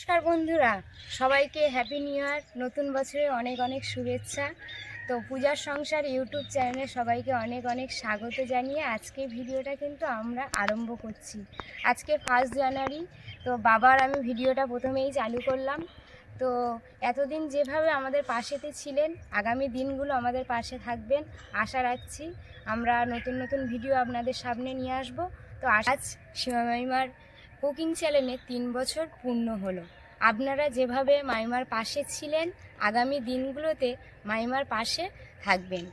নমস্কার বন্ধুরা। সবাইকে হ্যাপি নিউ ইয়ার নতুন বছরে অনেক অনেক শুভেচ্ছা। তো পূজার সংসার ইউটিউব চ্যানেলে সবাইকে অনেক অনেক স্বাগত জানিয়ে আজকে ভিডিওটা কিন্তু আমরা আরম্ভ করছি। আজকে ফার্স্ট জানুয়ারি তো বাবার আমি ভিডিওটা প্রথমেই চালু করলাম। তো এতদিন যেভাবে আমাদের পাশেতে ছিলেন, আগামী দিনগুলো আমাদের পাশে থাকবেন, আশা রাখছি আমরা নতুন নতুন ভিডিও আপনাদের সামনে নিয়ে আসব। তো আজ সীমা মাইমার কুকিং চ্যানেলে তিন বছর পূর্ণ হলো। আপনারা যেভাবে মাইমার পাশে ছিলেন, আগামী দিনগুলোতে মাইমার পাশে থাকবেন।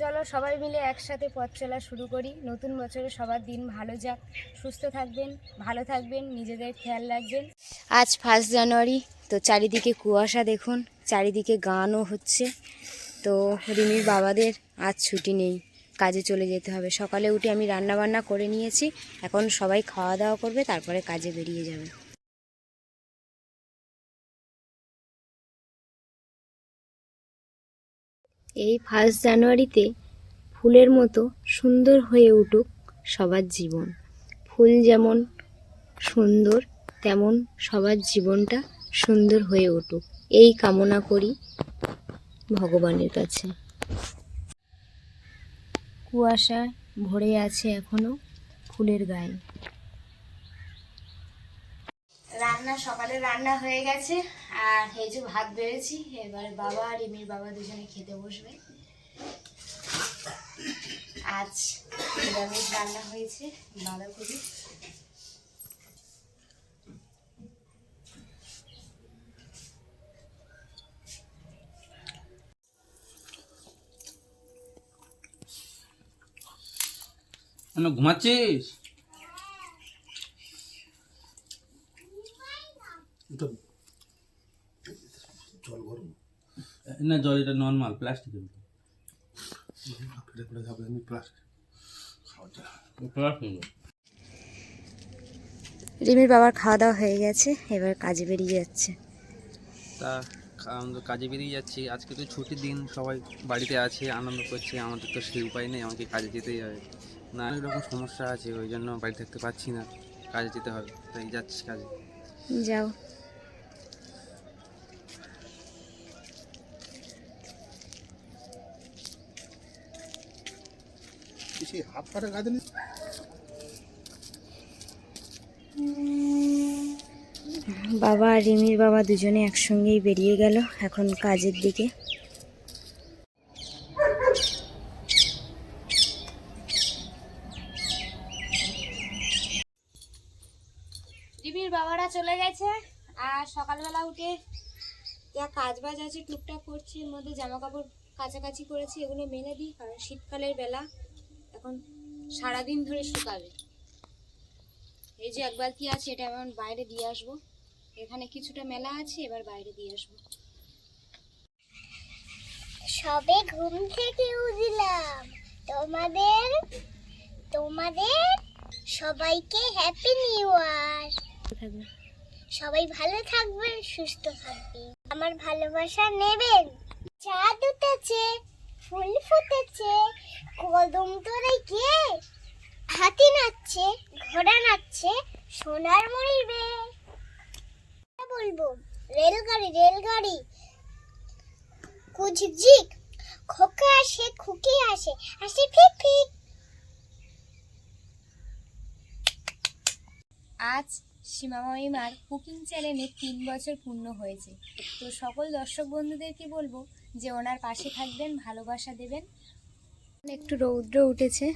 চলো সবাই মিলে একসাথে পথ চলা শুরু করি। নতুন বছরে সবার দিন ভালো যাক, সুস্থ থাকবেন, ভালো থাকবেন, নিজেদের খেয়াল রাখবেন। আজ ফার্স্ট জানুয়ারি তো চারিদিকে কুয়াশা দেখুন, চারিদিকে গানও হচ্ছে। তো রিমির বাবাদের আজ ছুটি নেই। কাজে চলে যেতে হবে। সকালে উঠে আমি রান্না বান্না করে নিয়েছি। এখন সবাই খাওয়া দাওয়া করবে, তারপরে কাজে বেরিয়ে যাবে। এই ফার্স্ট জানুয়ারিতে ফুলের মতো সুন্দর হয়ে উঠুক সবার জীবন। ফুল যেমন সুন্দর, তেমন সবার জীবনটা সুন্দর হয়ে উঠুক। এই কামনা করি ভগবানের কাছে। কুয়াশা ভরে আছে এখনও ফুলের গায়ে। রান্না, সকালে রান্না হয়ে গেছে, আর এই যে ভাত বেড়েছি, এবারে বাবা আর রিমির বাবা দুজনে খেতে বসবে। আজ রান্না হয়েছে বাঁধাকপি। কেন ঘুমাচ্ছিস? জল গরম। না জল এটা নর্মাল প্লাস্টিকের প্লাস্টিক রিমির বাবার খাওয়া দাওয়া হয়ে গেছে এবার কাজে বেরিয়ে যাচ্ছে। তা আমরা তো কাজে বেরিয়ে যাচ্ছি। আজকে তো ছুটির দিন সবাই বাড়িতে আছে আনন্দ করছে। আমাদের তো সেই উপায় নেই আমাকে কাজে যেতেই হবে। না অনেক রকম সমস্যা আছে ওই জন্য বাড়ি থাকতে পারছি না। কাজে যেতে হবে তাই যাচ্ছি কাজে। যাও। সেই হাফ কাটা কাঁদে বাবা আর রিমির বাবা দুজনে একসঙ্গেই বেরিয়ে গেল এখন কাজের দিকে। রিমির বাবারা চলে গেছে। আর সকালবেলা উঠে যা কাজ বাজ আছে, টুকটাক করছি, এর মধ্যে জামা কাপড় কাছাকাছি করেছি, এগুলো মেলে দিই, কারণ শীতকালের বেলা এখন সারাদিন ধরে শুকাবে। এই যে একবার কি আছে, এটা আমি বাইরে দিয়ে আসব। এখানে কিছুটা মেলা আছে, এবার বাইরে দিয়ে আসব। সবে ঘুম থেকে উঠলাম। তোমাদের তোমাদের সবাইকে হ্যাপি নিউ ইয়ার থাকবে সবাই ভালো থাকবে সুস্থ থাকবেন। আমার ভালোবাসা নেবেন। চাঁদ উঠেছে, ফুল ফুটেছে, কদম তোরে কে? হাতি নাচছে, ঘোড়া নাচছে, সোনার মরিবে। বলব? রেলগাড়ি রেলগাড়ি। কুঝিকঝিক খোকা আসে, খুকি আসে আসে ফিক ফিক আজ সীমা মামিমার কুকিং চ্যানেলে তিন বছর পূর্ণ হয়েছে। তো সকল দর্শক বন্ধুদেরকে বলব যে ওনার পাশে থাকবেন, ভালোবাসা দেবেন। একটু রৌদ্র উঠেছে,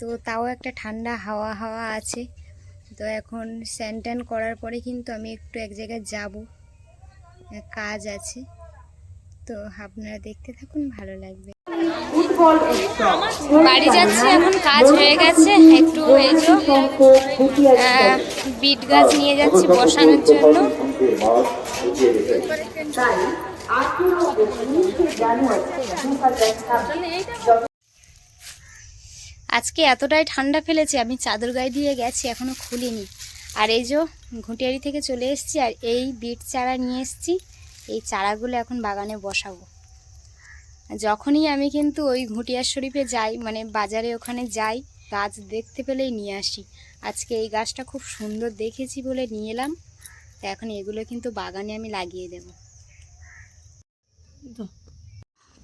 তো তাও একটা ঠান্ডা হাওয়া হাওয়া আছে। তো এখন স্যান ট্যান করার পরে কিন্তু আমি একটু এক জায়গায় যাব। কাজ আছে, তো আপনারা দেখতে থাকুন, ভালো লাগবে। বাড়ি যাচ্ছি, এখন কাজ হয়ে গেছে, একটু এই বিট গাছ নিয়ে যাচ্ছি বসানোর জন্য। আজকে এতটাই ঠান্ডা ফেলেছে, আমি চাদর গায়ে দিয়ে গেছি, এখনও খুলিনি। আর এই যে, ঘুটিয়ারি থেকে চলে এসেছি, আর এই বিট চারা নিয়ে এসেছি, এই চারাগুলো এখন বাগানে বসাবো। যখনই আমি কিন্তু ওই ঘুটিয়ার শরীফে যাই মানে বাজারে ওখানে যাই, গাছ দেখতে পেলেই নিয়ে আসি। আজকে এই গাছটা খুব সুন্দর দেখেছি বলে নিয়ে এলাম। তো এখন এগুলো কিন্তু বাগানে আমি লাগিয়ে দেব।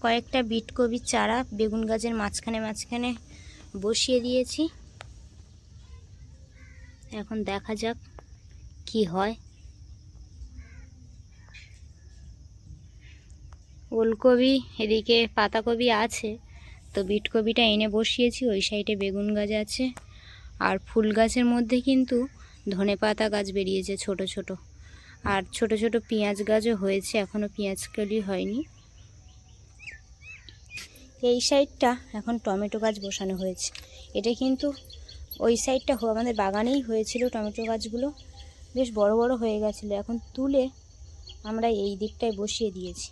কয়েকটা বিট কবির চারা বেগুন গাছের মাঝখানে মাঝখানে বসিয়ে দিয়েছি। এখন দেখা যাক কি হয়। ওলকপি এদিকে পাতাকপি আছে। তো বিট কপিটা এনে বসিয়েছি, ওই সাইডে বেগুন গাছ আছে। আর ফুল গাছের মধ্যে কিন্তু ধনে পাতা গাছ বেরিয়েছে ছোট ছোট। আর ছোট ছোট পেঁয়াজ গাছও হয়েছে এখনও পেঁয়াজ কলি হয়নি। এই সাইডটা এখন টমেটো গাছ বসানো হয়েছে। এটা কিন্তু ওই সাইডটা আমাদের বাগানেই হয়েছিল টমেটো গাছগুলো। বেশ বড় বড় হয়ে গেছিল। এখন তুলে আমরা এই দিকটায় বসিয়ে দিয়েছি।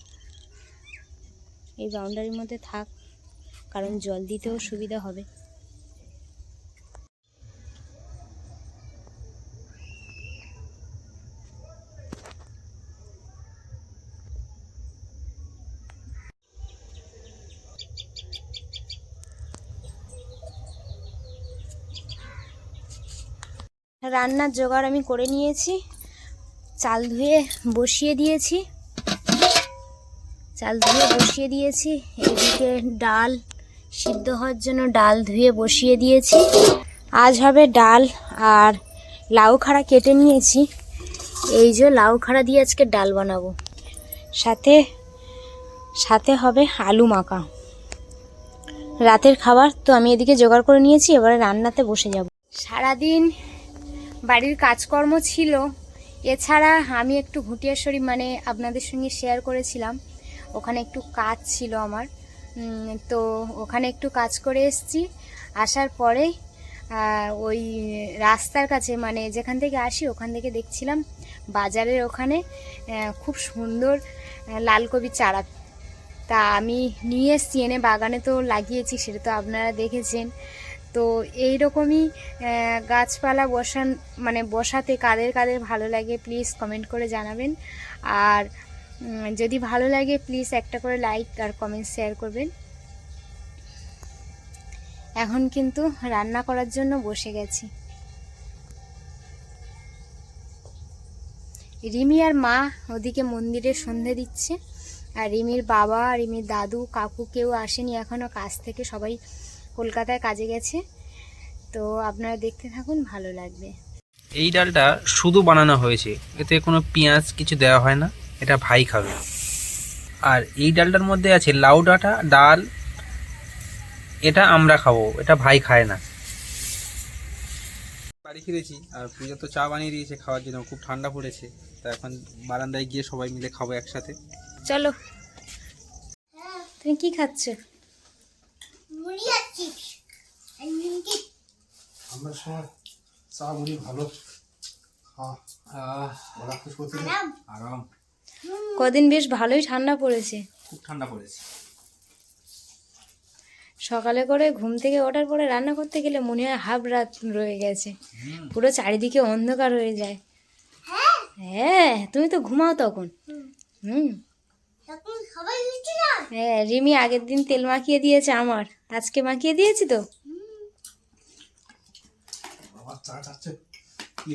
এই বাউন্ডারির মধ্যে থাক, কারণ জল দিতেও সুবিধা হবে। রান্নার জোগাড় আমি করে নিয়েছি, চাল ধুয়ে বসিয়ে দিয়েছি। চাল ধুয়ে বসিয়ে দিয়েছি। এদিকে ডাল সিদ্ধ হওয়ার জন্য ডাল ধুয়ে বসিয়ে দিয়েছি। আজ হবে ডাল আর লাউ খাড়া কেটে নিয়েছি। এই যে লাউ খাড়া দিয়ে আজকে ডাল বানাবো। সাথে সাথে হবে আলু মাখা। রাতের খাবার তো আমি এদিকে জোগাড় করে নিয়েছি, এবারে রান্নাতে বসে যাব। সারাদিন বাড়ির কাজকর্ম ছিল। এছাড়া আমি একটু ঘুটিয়াশরী মানে আপনাদের সঙ্গে শেয়ার করেছিলাম। ওখানে একটু কাজ ছিল আমার। তো ওখানে একটু কাজ করে এসছি। আসার পরে ওই রাস্তার কাছে মানে যেখান থেকে আসি, ওখান থেকে দেখছিলাম বাজারের ওখানে খুব সুন্দর লালকবি চারা। তা আমি নিয়ে এসছি, এনে বাগানে তো লাগিয়েছি, সেটা তো আপনারা দেখেছেন। তো এই রকমই গাছপালা বসান মানে বসাতে কাদের কাদের ভালো লাগে প্লিজ কমেন্ট করে জানাবেন। আর যদি ভালো লাগে প্লিজ একটা করে লাইক আর কমেন্ট শেয়ার করবেন। এখন কিন্তু রান্না করার জন্য বসে গেছি। রিমি আর মা ওদিকে মন্দিরে সন্ধে দিচ্ছে, আর রিমির বাবা, রিমির দাদু, কাকু কেউ আসেনি এখনও কাজ থেকে সবাই কলকাতায় কাজে গেছে। তো আপনারা দেখতে থাকুন, ভালো লাগবে। এই ডালটা শুধু বানানো হয়েছে, এতে কোনো পেঁয়াজ কিছু দেওয়া হয় না। এটা ভাই খাবে। আর এই ডালটার মধ্যে আছে লাউ ডাঁটা ডাল এটা আমরা খাব এটা ভাই খায় না। বাড়ি ফিরেছি আর পূজা তো চা বানিয়ে দিয়েছে খাওয়ার জন্য খুব ঠান্ডা পড়েছে। তা এখন বারান্দায় গিয়ে সবাই মিলে খাব একসাথে। চলো। তুমি কি খাচ্ছ? মুড়ি আর চিপস। আর নিমকি। আমরা সময় চা মুড়ি ভালো। হ্যাঁ। আরাম। কদিন বেশ ভালোই ঠান্ডা পড়েছে। খুব ঠান্ডা পড়েছে। সকালে করে ঘুম থেকে ওঠার পরে রান্না করতে গেলে মনে হয় হাফ রাত রয়ে গেছে। পুরো চারিদিকে অন্ধকার হয়ে যায়। হ্যাঁ তুমি তো ঘুমাও তখন। হুম। হ্যাঁ রিমি আগের দিন তেল মাখিয়ে দিয়েছে আমার। আজকে মাখিয়ে দিয়েছি তো। আমার চা চাচ্ছে কি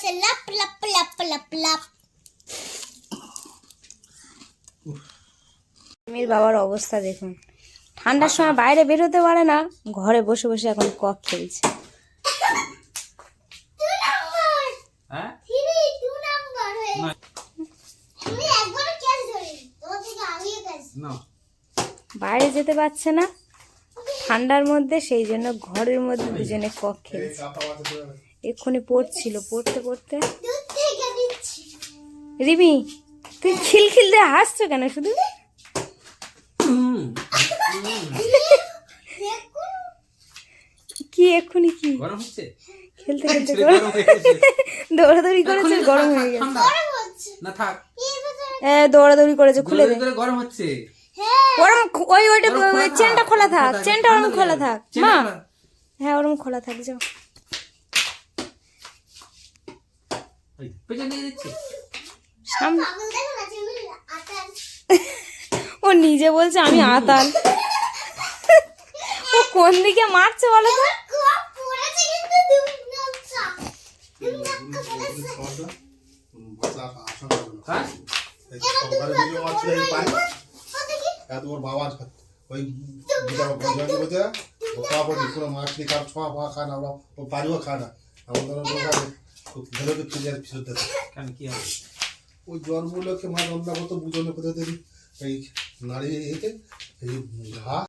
পার্সেন্ট লাপ লাপ লাপ লাপ লাপ রিমির বাবার অবস্থা দেখুন। ঠান্ডার সময় বাইরে বেরোতে পারে না ঘরে বসে বসে এখন কক খেলছে। হ্যাঁ? বাইরে যেতে পারছে না ঠান্ডার মধ্যে সেই জন্য ঘরের মধ্যে দুজনে কক খেলছে। এক্ষুনি পড়ছিল পড়তে পড়তে। দুধ থেকে দিচ্ছি। রিমি তুই খিলখিল দিয়ে হাসছো কেন শুধু? কি এক্ষুনি কি? খেলতে খেলতে। দৌড়াদৌড়ি করেছে গরম হয়ে গেছে। না থাক। দৌড়াদৌড়ি করেছে খুলে দে। গরম হচ্ছে। হ্যাঁ। ওরম ওই ওইটা চেনটা খোলা থাক চেনটা ওরম খোলা থাক। মা। হ্যাঁ ওরম খোলা থাক যাও। ও নিজে বলছে আমি আতাল। ও কোন দিকে মারছে বলো তো? ওই ছোঁয়া পা খায় না ওরা পারিও খায় না। ফিরে ফিরত দেয়। কেন কি হবে? ওই জন্মগুলোকে মা রান্না করতো বুঝনে কোথায় এই নারী এই ঘা